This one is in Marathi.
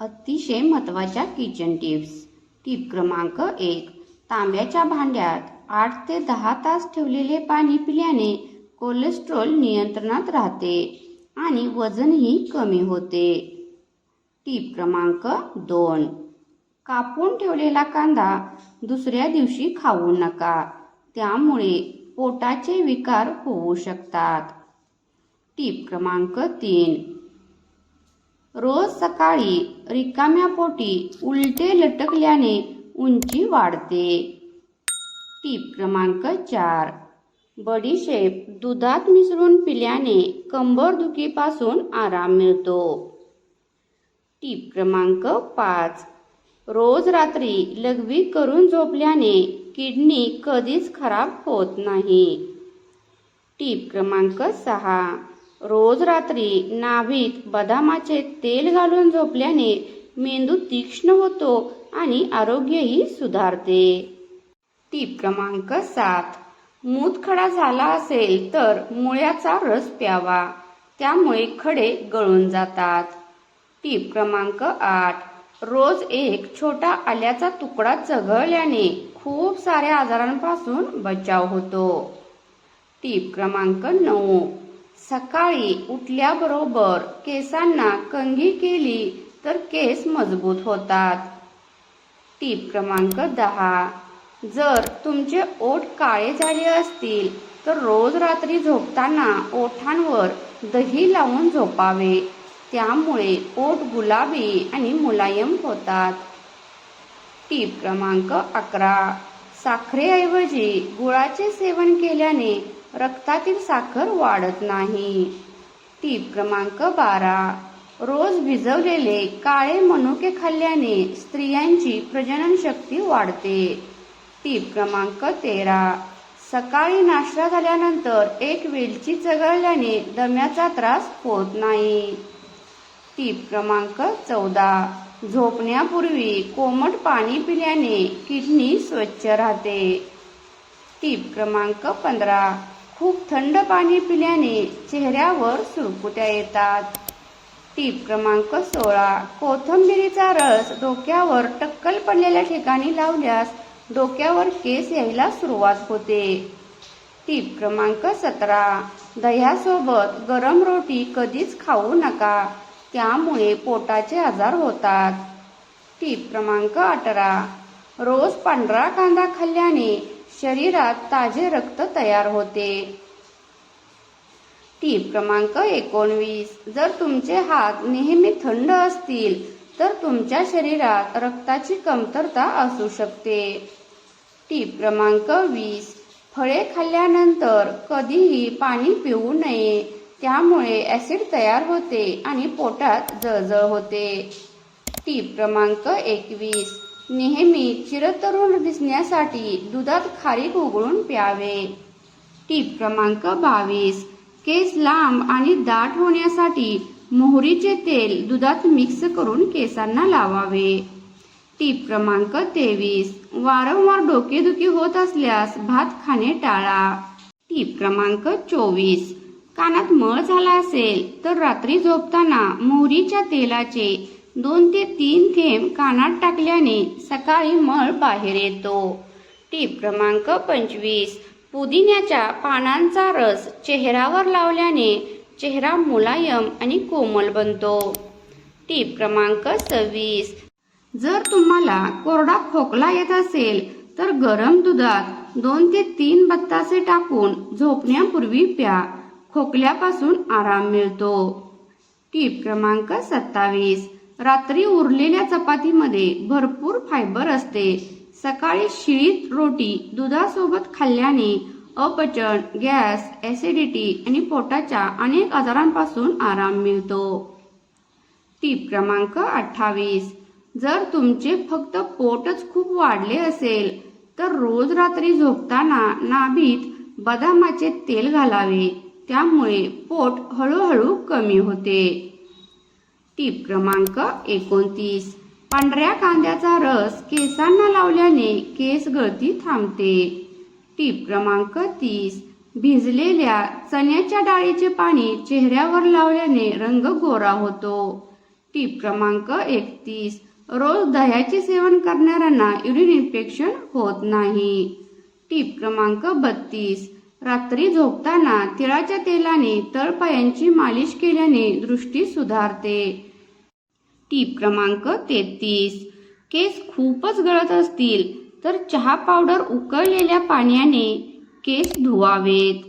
अतिशय महत्त्वाच्या किचन टिप्स टीप क्रमांक एक. तांब्याच्या भांड्यात आठ ते दहा तास ठेवलेले पाणी पिल्याने कोलेस्ट्रॉल नियंत्रणात राहते आणि वजनही कमी होते. टीप क्रमांक दोन. कापून ठेवलेला कांदा दुसऱ्या दिवशी खाऊ नका. त्यामुळे पोटाचे विकार होऊ शकतात. टीप क्रमांक तीन. रोज सकाळी रिकाम्या पोटी उलटे लटकल्याने उंची वाढते. टीप क्रमांक चार. बडीशेप दुधात मिसळून पिल्याने कंबरदुखीपासून आराम मिळतो. टीप क्रमांक पाच. रोज रात्री लघवी करून झोपल्याने किडनी कधीच खराब होत नाही. टीप क्रमांक सहा. रोज रात्री नाभीत बदामाचे तेल घालून झोपल्याने मेंदू तीक्ष्ण होतो आणि आरोग्यही सुधारते. टीप क्रमांक सात. मूतखडा झाला असेल तर मुळ्याचा रस प्यावा. त्यामुळे खडे गळून जातात. टीप क्रमांक आठ. रोज एक छोटा आल्याचा तुकडा चघळल्याने खूप साऱ्या आजारांपासून बचाव होतो. टीप क्रमांक नऊ. सकाळी उठल्याबरोबर केसांना कंघी केली तर केस मजबूत होतात. टीप क्रमांक दहा. जर तुमचे ओठ काळे झाले असतील तर रोज रात्री झोपताना ओठांवर दही लावून झोपावे. त्यामुळे ओठ गुलाबी आणि मुलायम होतात. टीप क्रमांक अकरा. साखरेऐवजी गुळाचे सेवन केल्याने रक्तातील साखर वाढत नाही. टीप क्रमांक बारा. रोज भिजवलेले काळे मनुके खाल्ल्याने स्त्रियांची प्रजनन शक्ती वाढते. टीप क्रमांक तेरा. सकाळी नाश्ता झाल्यानंतर एक वेलची चघळल्याने दम्याचा त्रास होत नाही. टीप क्रमांक चौदा. झोपण्यापूर्वी कोमट पाणी पिल्याने किडनी स्वच्छ राहते. टीप क्रमांक पंधरा. खूप थंड पाणी पिल्याने चेहऱ्यावर सुरकुत्या येतात. टीप क्रमांक सोळा. कोथिंबिरीचा रस डोक्यावर टक्कल पडलेल्या ठिकाणी लावल्यास डोक्यावर केस यायला सुरुवात होते. टीप क्रमांक सतरा. दह्यासोबत गरम रोटी कधीच खाऊ नका. त्यामुळे पोटाचे आजार होतात. टीप क्रमांक अठरा. रोज पांढरा कांदा खाल्ल्याने शरीरात ताजे रक्त तयार होते. टीप क्रमांक एकोणवीस. जर तुमचे हात नेहमी थंड असतील तर तुमच्या शरीरात रक्ताची कमतरता असू शकते. टीप क्रमांक वीस. फळे खाल्ल्यानंतर कधीही पाणी पिऊ नये. त्यामुळे ॲसिड तयार होते आणि पोटात जळजळ होते. टीप क्रमांक एकवीस. नेहमी चिरतरुण दिसण्यासाठी दुधात खारीक उघडून प्यावे. टीप क्रमांक बावीस. केस लांब आणि दाट होण्यासाठी मोहरीचे तेल दुधात मिक्स करून केसांना लावावे. टीप क्रमांक तेवीस. वारंवार डोकेदुखी होत असल्यास भात खाणे टाळा. टीप क्रमांक चोवीस. कानात मळ झाला असेल तर रात्री झोपताना मोहरीच्या तेलाचे दोन ते तीन थेंब कानात टाकल्याने सकाळी मळ बाहेर येतो. टीप क्रमांक पंचवीस. पुदिन्याच्या पानांचा रस चेहऱ्यावर लावल्याने चेहरा मुलायम आणि कोमल बनतो. टीप क्रमांक सव्वीस. जर तुम्हाला कोरडा खोकला येत असेल तर गरम दुधात दोन ते तीन बत्तासे टाकून झोपण्यापूर्वी प्या. खोकल्यापासून आराम मिळतो. टीप क्रमांक सत्तावीस. रात्री उरलेल्या चपातीमध्ये भरपूर फायबर असते. सकाळी शिळीत रोटी दुधासोबत खाल्ल्याने अपचन गॅस ॲसिडिटी आणि पोटाच्या अनेक आजारांपासून आराम मिळतो. टीप क्रमांक अठ्ठावीस. जर तुमचे फक्त पोटच खूप वाढले असेल तर रोज रात्री झोपताना नाभीत बदामाचे तेल घालावे. त्यामुळे पोट हळूहळू कमी होते. टीप क्रमांक एकोणतीस. पांढऱ्या कांद्याचा रस केसांना लावल्याने केस गळती थांबते. टीप क्रमांक तीस. भिजलेल्या चण्याच्या डाळीचे पाणी चेहऱ्यावर लावल्याने रंग गोरा होतो. टीप क्रमांक एकतीस. रोज दह्याचे सेवन करणाऱ्यांना युरिन इन्फेक्शन होत नाही. टीप क्रमांक बत्तीस. रात्री झोपताना तिळाच्या तेलाने तळपायांची मालिश केल्याने दृष्टी सुधारते. टीप क्रमांक तेहतीस. केस खूपच गळत असतील तर चहा पावडर उकळलेल्या पाण्याने केस धुवावेत.